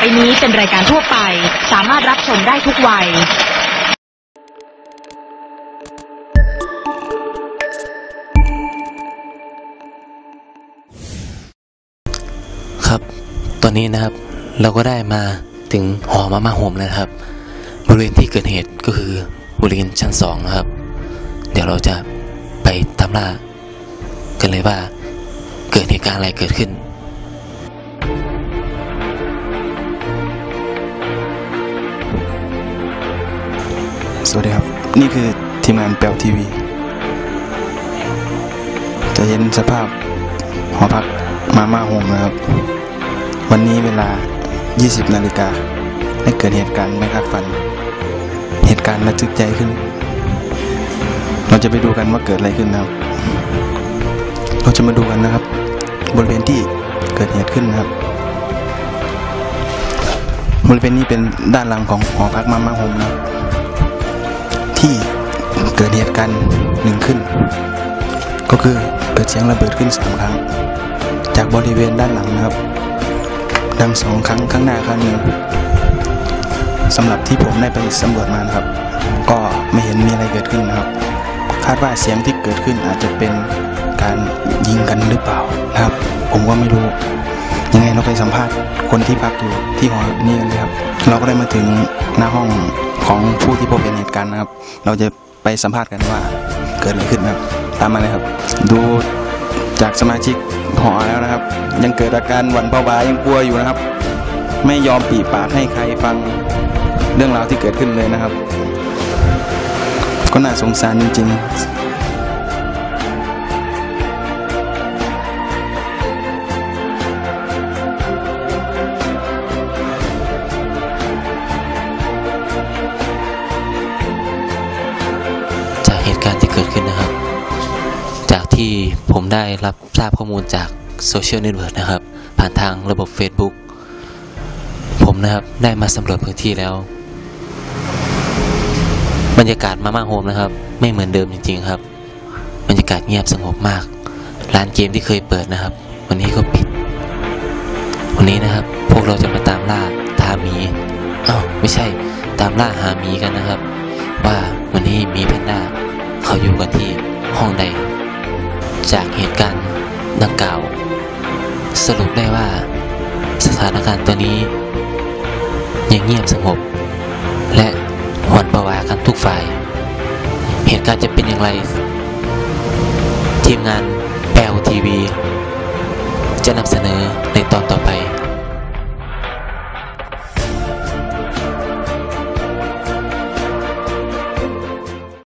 ไปนี้เป็นรายการทั่วไป สามารถรับชมได้ทุกวัย ครับ ตอนนี้นะครับ เราก็ได้มาถึงหอมาม่าโฮมแล้วครับ บริเวณที่เกิดเหตุก็คือบริเวณชั้นสองนะครับ เดี๋ยวเราจะไปตามล่ากันเลยว่าเกิดเหตุการณ์อะไรเกิดขึ้น สวัสดีครับ นี่คือทีมงานเปลทีวี จะเห็นสภาพหอพักมาม่าโฮมนะครับ วันนี้เวลา 20 นาฬิกาได้เกิดเหตุการณ์ไม่คาดฝัน เหตุการณ์ระทึกใจขึ้น เราจะไปดูกันว่าเกิดอะไรขึ้นนะครับ เราจะมาดูกันนะครับ บริเวณที่เกิดเหตุขึ้นนะครับบริเวณนี้เป็นด้านหลังของหอพักมาม่าโฮมนะครับ ที่เกิดเหตุการณ์หนึ่งขึ้น ก็คือเกิดเสียงระเบิดขึ้นสองครั้ง จากบริเวณด้านหลังนะครับ ดังสองครั้งข้างหน้าครั้งหนึ่งสำหรับที่ผมได้ไปสำรวจมานะครับ ก็ไม่เห็นมีอะไรเกิดขึ้นนะครับ คาดว่าเสียงที่เกิดขึ้นอาจจะเป็นการยิงกันหรือเปล่านะครับ ผมก็ไม่รู้ยังไงเราไปสัมภาษณ์คนที่พักอยู่ที่หอนี้กันเลยครับ เราก็ได้มาถึงหน้าห้อง ของผู้ที่พบเห็นเหตุการณ์นะครับ เราจะไปสัมภาษณ์กันว่าเกิดอะไรขึ้นนะครับ ตามมาเลยครับ ดูจากสมาชิกหอแล้วนะครับ ยังเกิดอาการหวั่นผวายังกลัวอยู่นะครับ ไม่ยอมปีปากให้ใครฟังเรื่องราวที่เกิดขึ้นเลยนะครับ ก็น่าสงสารจริงๆ จากเกิดขึ้นนะครับ จากที่ผมได้รับทราบข้อมูลจากโซเชียลเน็ตเวิร์กนะครับ ผ่านทางระบบ Facebook ผมนะครับได้มาสำรวจพื้นที่แล้ว บรรยากาศมาม่าโฮมนะครับ ไม่เหมือนเดิมจริง ๆ ครับ บรรยากาศเงียบสงบมาก ร้านเกมที่เคยเปิดนะครับ วันนี้ก็ปิด วันนี้นะครับ พวกเราจะมาตามล่าทาหมีอ้าวไม่ใช่ตามล่าหาหมีกันนะครับ ว่าวันนี้มีแพนด้า อยู่กันที่ห้องใด จากเหตุการณ์ดังกล่าว สรุปได้ว่า สถานการณ์ตัวนี้ ยังเงียบสงบ และหวนประวากันทุกฝ่าย เหตุการณ์จะเป็นอย่างไร ทีมงานแปลทีวี จะนำเสนอในตอนต่อไป